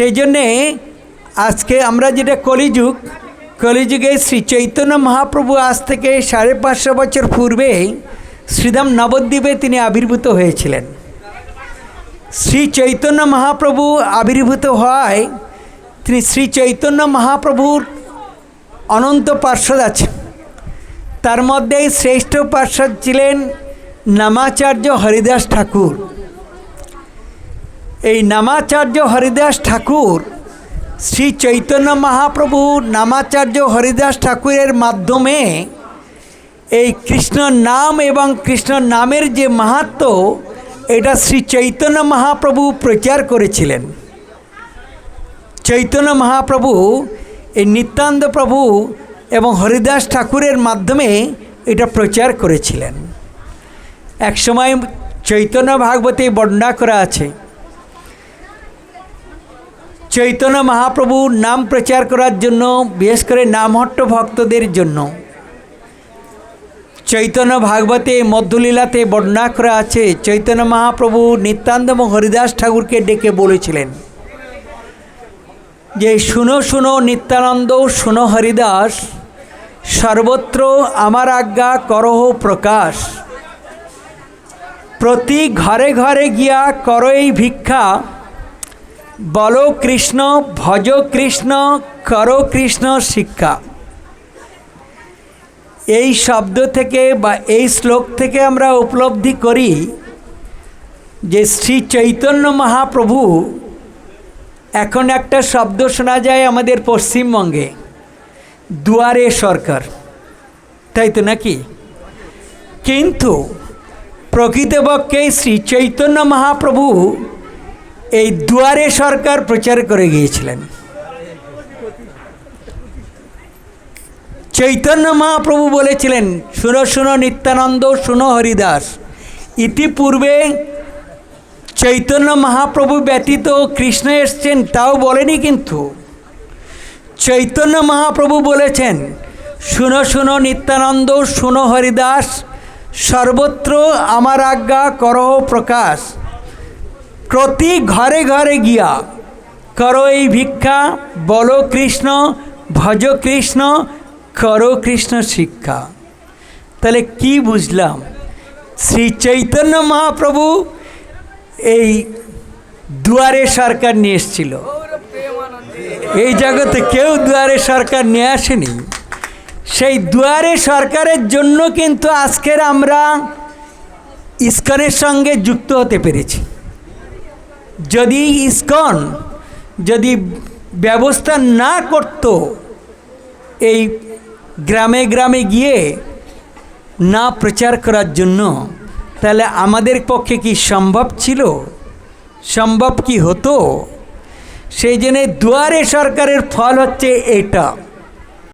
সেই জন্যে আজকে আমরা যেটা কলিযুগ, কলিযুগে শ্রী চৈতন্য মহাপ্রভু আজ থেকে সাড়ে পাঁচশো বছর পূর্বে শ্রীধাম নবদ্বীপে তিনি আবির্ভূত হয়েছিলেন। শ্রী চৈতন্য মহাপ্রভু আবির্ভূত হওয়ায় তিনি শ্রী চৈতন্য মহাপ্রভুর অনন্ত পার্শ্বদ আছে তার মধ্যেই শ্রেষ্ঠ পার্শ্বদ ছিলেন নামাচার্য হরিদাস ঠাকুর। এই নামাচার্য হরিদাস ঠাকুর, শ্রী চৈতন্য মহাপ্রভু নামাচার্য হরিদাস ঠাকুরের মাধ্যমে এই কৃষ্ণ নাম এবং কৃষ্ণ নামের যে মাহাত্ম, এটা শ্রী চৈতন্য মহাপ্রভু প্রচার করেছিলেন। চৈতন্য মহাপ্রভু, এই নিত্যানন্দ প্রভু এবং হরিদাস ঠাকুরের মাধ্যমে এটা প্রচার করেছিলেন। একসময় চৈতন্য ভাগবতে বর্ণনা করা আছে চৈতন্য মহাপ্রভুর নাম প্রচার করার জন্য, বিশেষ করে নামহট্ট ভক্তদের জন্য। চৈতন্য ভাগবতে মধ্যলীলাতে বর্ণনা করা আছে, চৈতন্য মহাপ্রভু নিত্যানন্দ এবং হরিদাস ঠাকুরকে ডেকে বলেছিলেন যে, শুনো শুনো নিত্যানন্দ, শুনো হরিদাস, সর্বত্র আমার আজ্ঞা করহ প্রকাশ। প্রতি ঘরে ঘরে গিয়া করই ভিক্ষা বলো কৃষ্ণ, ভজ কৃষ্ণ, করো কৃষ্ণ শিক্ষা। এই শব্দ থেকে বা এই শ্লোক থেকে আমরা উপলব্ধি করি যে শ্রী চৈতন্য মহাপ্রভু এখন একটা শব্দ শোনা যায় আমাদের পশ্চিমবঙ্গে, দুয়ারে সরকার। তাই তো নাকি? কিন্তু প্রকৃতপক্ষে শ্রী চৈতন্য মহাপ্রভু এই দুয়ারে সরকার প্রচার করে গিয়েছিলেন। চৈতন্য মহাপ্রভু বলেছিলেন, শুনো শুনো নিত্যানন্দ, শুনো হরিদাস। ইতিপূর্বে চৈতন্য মহাপ্রভু ব্যতীত কৃষ্ণ এসছেন, তাও বলেনি কিন্তু। চৈতন্য মহাপ্রভু বলেছেন, শুনো শুনো নিত্যানন্দ, শুনো হরিদাস, সর্বত্র আমার আজ্ঞা করহ প্রকাশ। প্রতি ঘরে ঘরে গিয়া, করো এই ভিক্ষা, বলো কৃষ্ণ, ভজ কৃষ্ণ, করো কৃষ্ণ শিক্ষা। তাহলে কি বুঝলাম? শ্রী চৈতন্য মহাপ্রভু এই দুয়ারে সরকার নিয়ে এসেছিল। এই জগতে কেউ দুয়ারে সরকার নিয়ে আসেনি। সেই দুয়ারে সরকারের জন্য কিন্তু আজকের আমরা ইস্কনের সঙ্গে যুক্ত হতে পেরেছি। যদি ইস্কন, যদি ব্যবস্থা না করত, এই গ্রামে গ্রামে গিয়ে না প্রচার করার জন্য, তাহলে আমাদের পক্ষে কি সম্ভব ছিল? সম্ভব কি হতো? সেই জন্যে দুয়ারে সরকারের ফল হচ্ছে এটা।